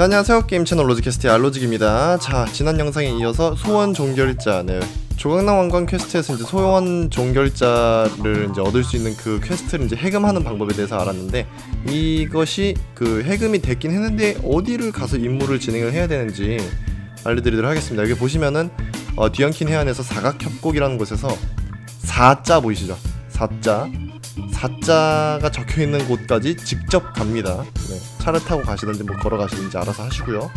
자, 안녕하세요. 게임 채널 로즈캐스트의 알로직입니다. 자, 지난 영상에 이어서 소원 종결자, 네. 조각남 왕관 퀘스트에서 이제 소원 종결자를 이제 얻을 수 있는 그 퀘스트를 이제 해금하는 방법에 대해서 알았는데 이것이 그 해금이 됐긴 했는데 어디를 가서 임무를 진행을 해야 되는지 알려드리도록 하겠습니다. 여기 보시면은 어, 뒤엉킨 해안에서 사각협곡이라는 곳에서 사자 보이시죠? 사자 사자가 적혀 있는 곳까지 직접 갑니다. 네, 차를 타고 가시든지 뭐 걸어 가시든지 알아서 하시고요.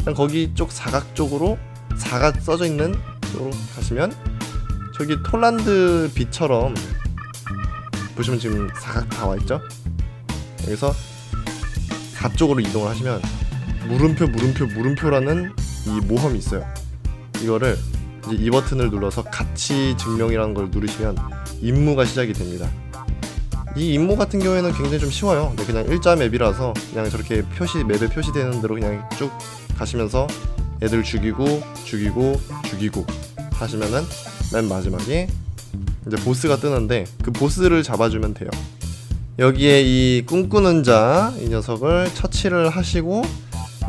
일단 거기 쪽 사각 쪽으로 사가 써져 있는 쪽으로 가시면 저기 톨란드 빛처럼 보시면 지금 사각 다 와 있죠? 여기서 사 쪽으로 이동을 하시면 물음표 물음표 물음표라는 이 모험이 있어요. 이거를 이제 이 버튼을 눌러서 가치 증명이라는 걸 누르시면 임무가 시작이 됩니다. 이 임무 같은 경우에는 굉장히 좀 쉬워요. 네, 그냥 일자 맵이라서 그냥 저렇게 표시 맵에 표시되는 대로 그냥 쭉 가시면서 애들 죽이고 죽이고 죽이고 하시면은 맨 마지막에 이제 보스가 뜨는데 그 보스를 잡아주면 돼요. 여기에 이 꿈꾸는 자 이 녀석을 처치를 하시고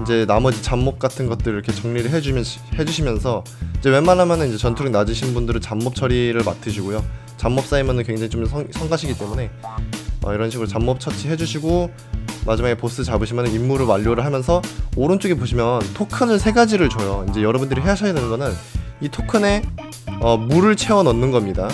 이제 나머지 잡몹 같은 것들 이렇게 정리를 해주면 해주시면서 이제 웬만하면은 이제 전투력 낮으신 분들은 잡몹 처리를 맡으시고요. 잡몹 쌓이면은 굉장히 좀 성, 성가시기 때문에 어, 이런 식으로 잡몹 처치 해주시고 마지막에 보스 잡으시면 임무를 완료를 하면서 오른쪽에 보시면 토큰을 세 가지를 줘요. 이제 여러분들이 하셔야 되는 거는 이 토큰에 어, 물을 채워 넣는 겁니다.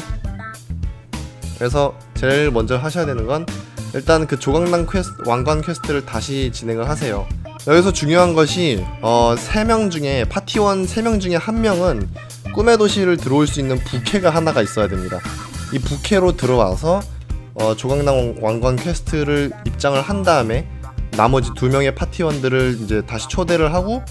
그래서 제일 먼저 하셔야 되는 건 일단 그 조각난 퀘스트 왕관 퀘스트를 다시 진행을 하세요. 여기서 중요한 것이 어, 3명 중에 파티원 3명 중에 한 명은 꿈의 도시를 들어올 수 있는 부캐가 하나가 있어야 됩니다. 이 부캐로 들어와서 어, 조각난 왕관 퀘스트를 입장을 한 다음에 나머지 두 명의 파티원들을 이제 다시 초대를 하고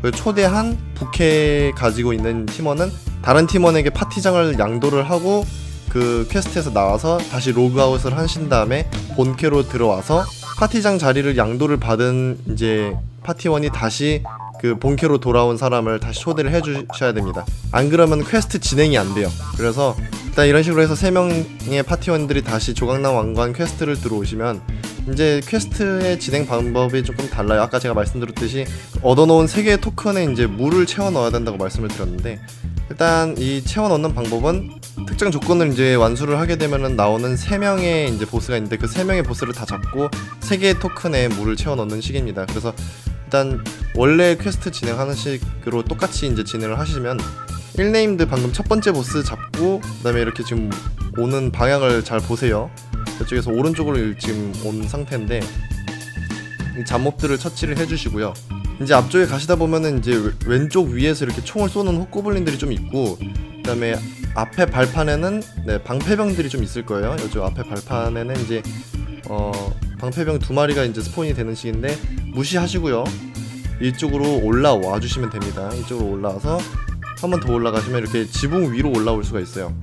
그 초대한 부캐 가지고 있는 팀원은 다른 팀원에게 파티장을 양도를 하고 그 퀘스트에서 나와서 다시 로그아웃을 하신 다음에 본캐로 들어와서 파티장 자리를 양도를 받은 이제 파티원이 다시 그 본캐로 돌아온 사람을 다시 초대를 해주셔야 됩니다. 안 그러면 퀘스트 진행이 안 돼요. 그래서 일단 이런 식으로 해서 세 명의 파티원들이 다시 조각난 왕관 퀘스트를 들어오시면 이제 퀘스트의 진행 방법이 조금 달라요. 아까 제가 말씀드렸듯이 얻어놓은 세 개의 토큰에 이제 물을 채워 넣어야 된다고 말씀을 드렸는데 일단 이 채워 넣는 방법은 특정 조건을 이제 완수를 하게 되면은 나오는 세 명의 이제 보스가 있는데 그세 명의 보스를 다 잡고 세 개의 토큰에 물을 채워 넣는 식입니다. 그래서 일단 원래 퀘스트 진행하는 식으로 똑같이 이제 진행을 하시면 1네임드 방금 첫 번째 보스 잡고 그다음에 이렇게 지금 오는 방향을 잘 보세요. 이쪽에서 오른쪽으로 지금 온 상태인데 이 잡몹들을 처치를 해주시고요. 이제 앞쪽에 가시다 보면은 이제 왼- 왼쪽 위에서 이렇게 총을 쏘는 헛고블린들이 좀 있고 그다음에 앞에 발판에는 네, 방패병들이 좀 있을 거예요. 이쪽 앞에 발판에는 이제 어 방패병 두 마리가 이제 스폰이 되는 식인데 무시하시고요. 이쪽으로 올라와 주시면 됩니다. 이쪽으로 올라와서 한 번 더 올라가시면 이렇게 지붕 위로 올라올 수가 있어요.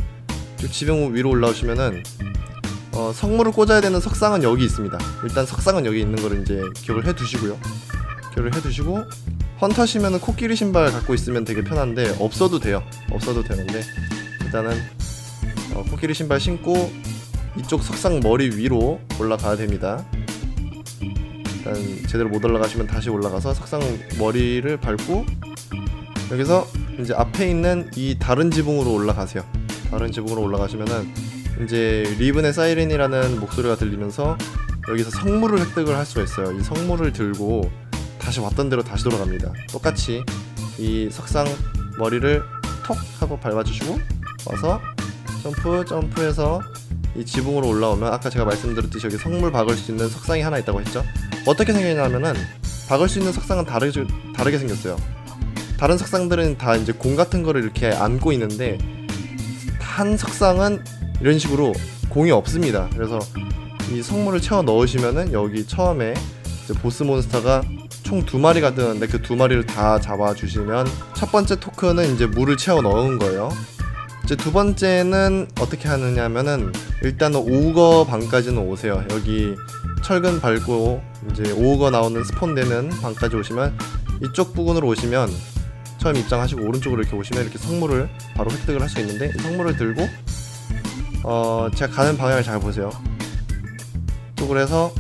이 지붕 위로 올라오시면은 어, 성물을 꽂아야 되는 석상은 여기 있습니다. 일단 석상은 여기 있는 거를 이제 기억을 해 두시고요. 기억을 해 두시고 헌터시면은 코끼리 신발 갖고 있으면 되게 편한데 없어도 돼요. 없어도 되는데 일단은 어, 코끼리 신발 신고 이쪽 석상 머리 위로 올라가야 됩니다. 일단 제대로 못 올라가시면 다시 올라가서 석상 머리를 밟고 여기서 이제 앞에 있는 이 다른 지붕으로 올라가세요. 다른 지붕으로 올라가시면은 이제 리븐의 사이렌이라는 목소리가 들리면서 여기서 성물을 획득을 할 수가 있어요. 이 성물을 들고 다시 왔던 대로 다시 돌아갑니다. 똑같이 이 석상 머리를 톡 하고 밟아주시고 와서 점프 점프해서 이 지붕으로 올라오면 아까 제가 말씀드렸듯이 여기 성물 박을 수 있는 석상이 하나 있다고 했죠. 어떻게 생겼냐면은 박을 수 있는 석상은 다르게 다르게 생겼어요. 다른 석상들은 다 이제 공 같은 거를 이렇게 안고 있는데 한 석상은 이런 식으로 공이 없습니다. 그래서 이 성물을 채워 넣으시면은 여기 처음에 보스 몬스터가 총 두 마리가 뜨는데 그 두 마리를 다 잡아 주시면 첫 번째 토큰은 이제 물을 채워 넣은 거예요. 이제 두 번째는 어떻게 하느냐면은 일단은 오거 방까지는 오세요. 여기 철근 밟고 이제 오거 나오는 스폰 되는 방까지 오시면 이쪽 부근으로 오시면 처음 입장하시고 오른쪽으로 이렇게 오시면 이렇게 성물을 바로 획득을 할 수 있는데 이 성물을 들고 어 제가 가는 방향을 잘 보세요. 이쪽으로 해서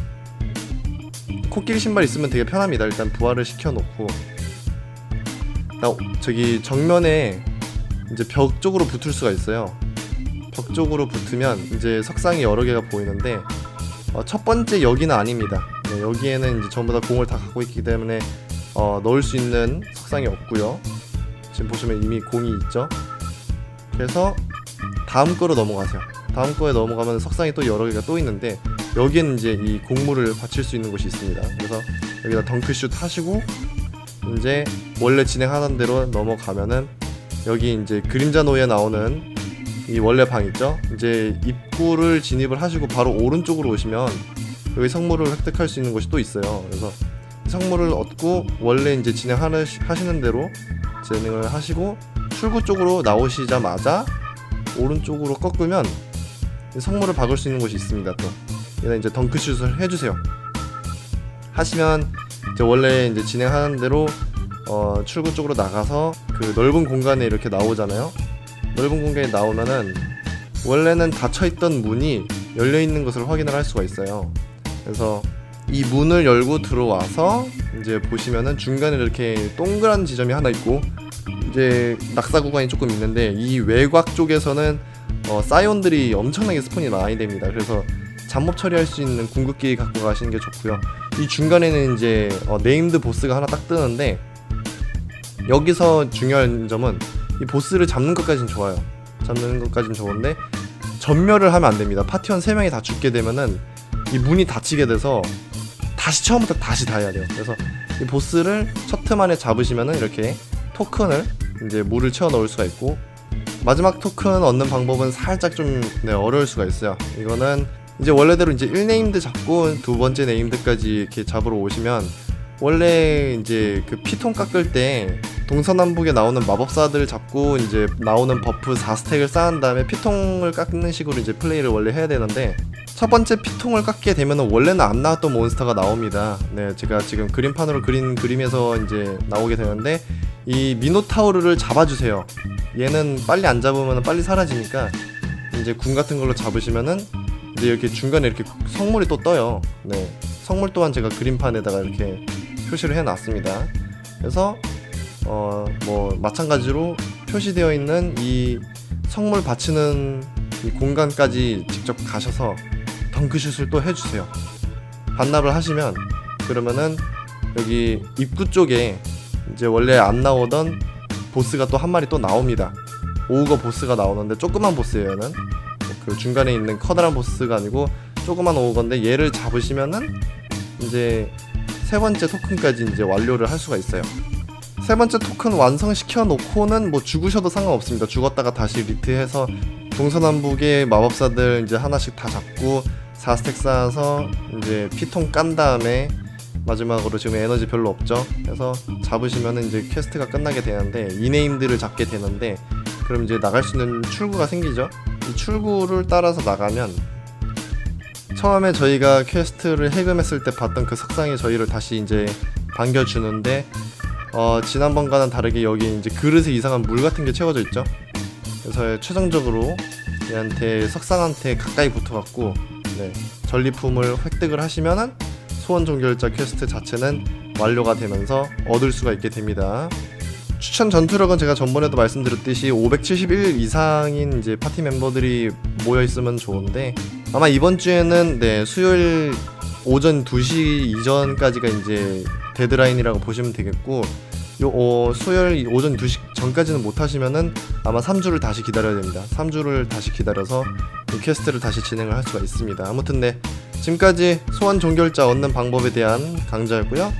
코끼리 신발 있으면 되게 편합니다. 일단 부활을 시켜놓고 나 저기 정면에 이제 벽 쪽으로 붙을 수가 있어요. 벽 쪽으로 붙으면 이제 석상이 여러 개가 보이는데 어, 첫 번째 여기는 아닙니다. 네, 여기에는 이제 전부 다 공을 다 갖고 있기 때문에 어, 넣을 수 있는 석상이 없고요. 지금 보시면 이미 공이 있죠. 그래서 다음 거로 넘어가세요. 다음 거에 넘어가면 석상이 또 여러 개가 또 있는데 여기에는 이제 이 곡물을 받칠 수 있는 곳이 있습니다. 그래서 여기다 덩크슛 하시고 이제 원래 진행하던 대로 넘어가면은 여기 이제 그림자 노예 나오는 이 원래 방 있죠? 이제 입구를 진입을 하시고 바로 오른쪽으로 오시면 여기 성물을 획득할 수 있는 곳이 또 있어요. 그래서 이 성물을 얻고 원래 이제 진행하는 하시는 대로 진행을 하시고 출구 쪽으로 나오시자마자 오른쪽으로 꺾으면 이 성물을 박을 수 있는 곳이 있습니다. 또 얘는 이제 덩크슛을 해주세요. 하시면 이제 원래 이제 진행하는 대로 어, 출구 쪽으로 나가서 그 넓은 공간에 이렇게 나오잖아요. 넓은 공간에 나오면은 원래는 닫혀 있던 문이 열려 있는 것을 확인을 할 수가 있어요. 그래서 이 문을 열고 들어와서 이제 보시면은 중간에 이렇게 동그란 지점이 하나 있고 이제 낙사 구간이 조금 있는데 이 외곽 쪽에서는 어, 사이온들이 엄청나게 스폰이 많이 됩니다. 그래서 잠복 처리할 수 있는 궁극기 갖고 가시는 게 좋고요. 이 중간에는 이제 어, 네임드 보스가 하나 딱 뜨는데 여기서 중요한 점은 이 보스를 잡는 것까진 좋아요. 잡는 것까진 좋은데 전멸을 하면 안 됩니다. 파티원 3명이 다 죽게 되면은 이 문이 닫히게 돼서 다시 처음부터 다시 다 해야 돼요. 그래서 이 보스를 첫 틈 안에 잡으시면은 이렇게 토큰을 이제 물을 채워 넣을 수가 있고 마지막 토큰 얻는 방법은 살짝 좀 네, 어려울 수가 있어요. 이거는 이제 원래대로 이제 1네임드 잡고 두 번째 네임드까지 이렇게 잡으러 오시면 원래 이제 그 피통 깎을 때 동서남북에 나오는 마법사들 잡고 이제 나오는 버프 4스택을 쌓은 다음에 피통을 깎는 식으로 이제 플레이를 원래 해야 되는데 첫 번째 피통을 깎게 되면은 원래는 안 나왔던 몬스터가 나옵니다. 네, 제가 지금 그림판으로 그린 그림에서 이제 나오게 되는데 이 미노타우르를 잡아주세요. 얘는 빨리 안 잡으면 빨리 사라지니까 이제 궁 같은 걸로 잡으시면은 이제 이렇게 중간에 이렇게 성물이 또 떠요. 네, 성물 또한 제가 그림판에다가 이렇게 표시를 해놨습니다. 그래서 어 뭐 마찬가지로 표시되어 있는 이 성물 받치는 이 공간까지 직접 가셔서 덩크슛을 또 해주세요. 반납을 하시면 그러면은 여기 입구 쪽에 이제 원래 안 나오던 보스가 또 한 마리 또 나옵니다. 오우거 보스가 나오는데 조그만 보스예요, 얘는. 그 중간에 있는 커다란 보스가 아니고 조그만 오우건데 얘를 잡으시면은 이제 세 번째 토큰까지 이제 완료를 할 수가 있어요. 세 번째 토큰 완성시켜 놓고는 뭐 죽으셔도 상관없습니다. 죽었다가 다시 리트해서 동서남북의 마법사들 이제 하나씩 다 잡고 4스택 쌓아서 이제 피통 깐 다음에 마지막으로 지금 에너지 별로 없죠. 그래서 잡으시면은 이제 퀘스트가 끝나게 되는데 이네임들을 잡게 되는데 그럼 이제 나갈 수 있는 출구가 생기죠. 이 출구를 따라서 나가면 처음에 저희가 퀘스트를 해금했을 때 봤던 그 석상이 저희를 다시 이제 반겨주는데 어, 지난번과는 다르게 여기 이제 그릇에 이상한 물 같은 게 채워져 있죠. 그래서 최종적으로 얘한테 석상한테 가까이 붙어갖고 네, 전리품을 획득을 하시면은 소원 종결자 퀘스트 자체는 완료가 되면서 얻을 수가 있게 됩니다. 추천 전투력은 제가 전번에도 말씀드렸듯이 571 이상인 이제 파티 멤버들이 모여 있으면 좋은데 아마 이번 주에는 네 수요일 오전 2시 이전까지가 이제 데드라인이라고 보시면 되겠고 요 어, 수요일 오전 2시 전까지는 못 하시면은 아마 3주를 다시 기다려야 됩니다. 3주를 다시 기다려서 이 퀘스트를 다시 진행을 할 수가 있습니다. 아무튼 네 지금까지 소환 종결자 얻는 방법에 대한 강좌였고요.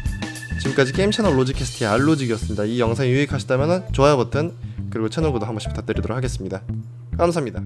지금까지 게임 채널 로직캐스트의 알로직이었습니다. 이 영상이 유익하셨다면 좋아요 버튼 그리고 채널 구독 한 번씩 부탁드리도록 하겠습니다. 감사합니다.